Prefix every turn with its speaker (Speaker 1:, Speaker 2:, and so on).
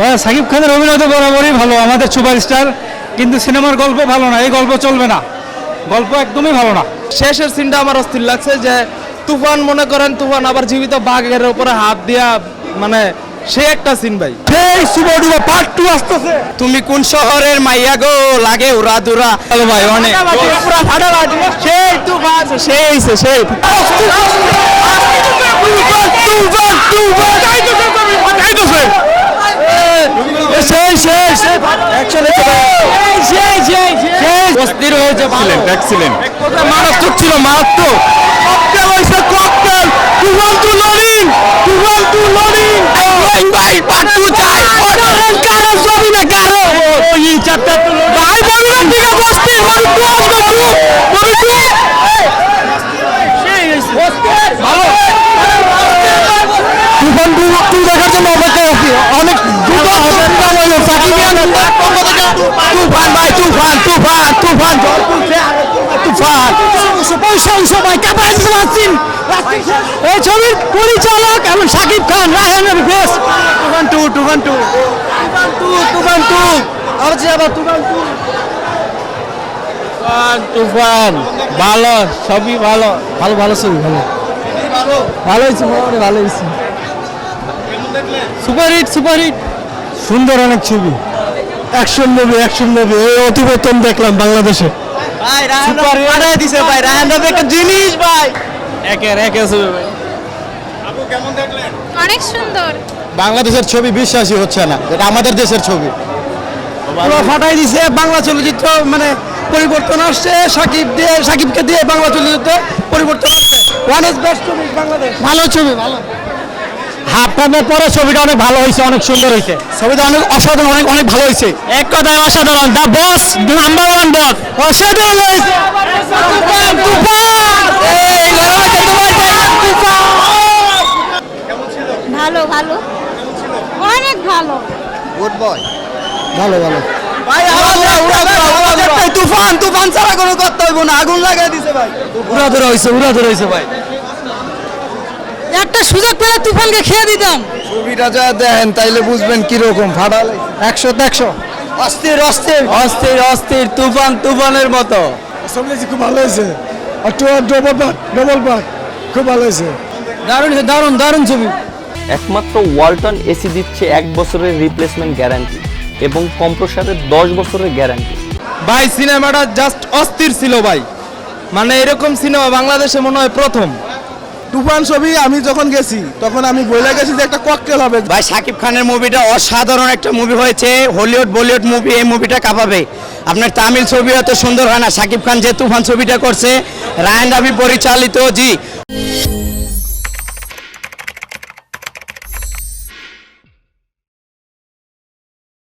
Speaker 1: ভাই সাকিব খানের অভিনয় তো বরাবরই ভালো আমাদের সুপারস্টার কিন্তু সিনেমার গল্প ভালো না এই গল্প চলবে না। গল্প একদমই ভালো না।
Speaker 2: শেষের সিনটা আমার অস্থির লাগছে যে তুফান মনে করেন তুফান আবার জীবিত বাঘের উপরে হাত দিয়া মানে সে একটা সিন ভাই।
Speaker 1: সেই সুপার ডুবা পার্ট টু আসতেছে।
Speaker 2: তুমি কোন শহরের মাইয়া গো? লাগে উড়া দুরা। ভাই অনেক। পুরা ফাটাফাটি। সেই তুফান সেই সেই
Speaker 1: সেই সেই অস্থির হয়েছে
Speaker 3: এক্সিলেন্ট
Speaker 1: মারাত্মক ছিল মারাত্মক ককটেল হয়েছে cocktail Toofan two loading Toofan two loading ভাই ভাই পার্ট টু চাই কারও ছবি না কারও ওই চারটা তো ভাই বলবি না ঠিক আছে অস্থির বলবি টু আসবে টু বলবি টু ভালো তুফান টু টু দেখার জন্য অপেক্ষা আছি অনেক দ্রুত হবে সাকিবিয়ান তুফান ভাই তুফান তুফান তুফান তুফান পয়সা সবাই কাপাই দিচ্ছেন এই ছবির পরিচালক এবং সাকিব খান রায়হানের face Toofan two Toofan two Toofan two Toofan two আবার আবার তুফান টু তুফান ভালো সবই ভালো ভালো ভালো ছবি ভালো ভালো হয়েছে মোটামুটি ভালো হয়েছে সুপার হিট সুপার হিট সুন্দর অনেক ছবি। অ্যাকশন মুভি অ্যাকশন মুভি এই অতিবেতন দেখলাম বাংলাদেশে।
Speaker 2: ভাই রাহান পাঠায় দিছে ভাই রাহান একটা জিনিস ভাই।
Speaker 1: একের একে ছবি ভাই।
Speaker 4: অনেক সুন্দর।
Speaker 3: বাংলাদেশের ছবি বিশ্বাসই হচ্ছে না এটা আমাদের দেশের ছবি।
Speaker 1: পুরো ফাটাই দিছে বাংলা চলচ্চিত্র মানে পরিবর্তন আসছে সাকিব দিয়ে সাকিবকে দিয়ে বাংলা চলচ্চিত্র পরিবর্তন আসছে। ওয়ান ইজ বেস্ট ছবি বাংলাদেশ। ভালো ছবি ভালো। হাফ টাইমের পরে ছবিটা অনেক ভালো হয়েছে অনেক সুন্দর হয়েছে। ছবিটা অনেক অসাধারণ অনেক অনেক ভালো হয়েছে। এক কথায় অসাধারণ। দা বস নাম্বার ওয়ান বস অসাধারণ হয়েছে!
Speaker 4: ভালো ভালো। অনেক ভালো।
Speaker 1: ভালো ভালো।
Speaker 2: ভাই তুফান তুফান ছাড়া কোনো করতে হইব না। আগুন লাগাই দিছে ভাই।
Speaker 1: উড়া ধরে হয়েছে উড়া ধরে হয়েছে ভাই।
Speaker 4: একটা সুযোগ পেলে তুফানকে খেয়ে দিতাম।
Speaker 3: ছবিটা যা দেখেন তাইলে বুঝবেন কীরকম ফাটাল।
Speaker 1: একশো একশো
Speaker 3: অস্থির অস্থির।
Speaker 1: অস্থির অস্থির তুফান তুফানের মতো।
Speaker 5: সবগুলো খুব ভালো হয়েছে। আর ডবল পার্ট ডবল পার্ট খুব ভালো হয়েছে।
Speaker 1: দারুণ দারুণ দারুণ ছবি।
Speaker 6: একমাত্র ওয়ালটন এসি দিচ্ছে এক বছরের রিপ্লেসমেন্ট গ্যারান্টি এবং কম্প্রসারের দশ বছরের গ্যারান্টি
Speaker 2: ভাই সিনেমাটা জাস্ট অস্থির ছিল ভাই। মানে এরকম সিনেমা বাংলাদেশে মনে হয় প্রথম।
Speaker 5: তুফান ছবি, আমি যখন গেছি, তখন আমি বলে গেছি যে একটা ককটেল হবে।
Speaker 3: ভাই, সাকিব খানের মুভিটা অসাধারণ একটা মুভি হয়েছে হলিউড বলিউড মুভি এই মুভিটা কাঁপাবে। আপনার তামিল ছবি এত সুন্দর হয় না, সাকিব খান যে তুফান ছবিটা করছে রায়ন রাবি পরিচালিত, জি।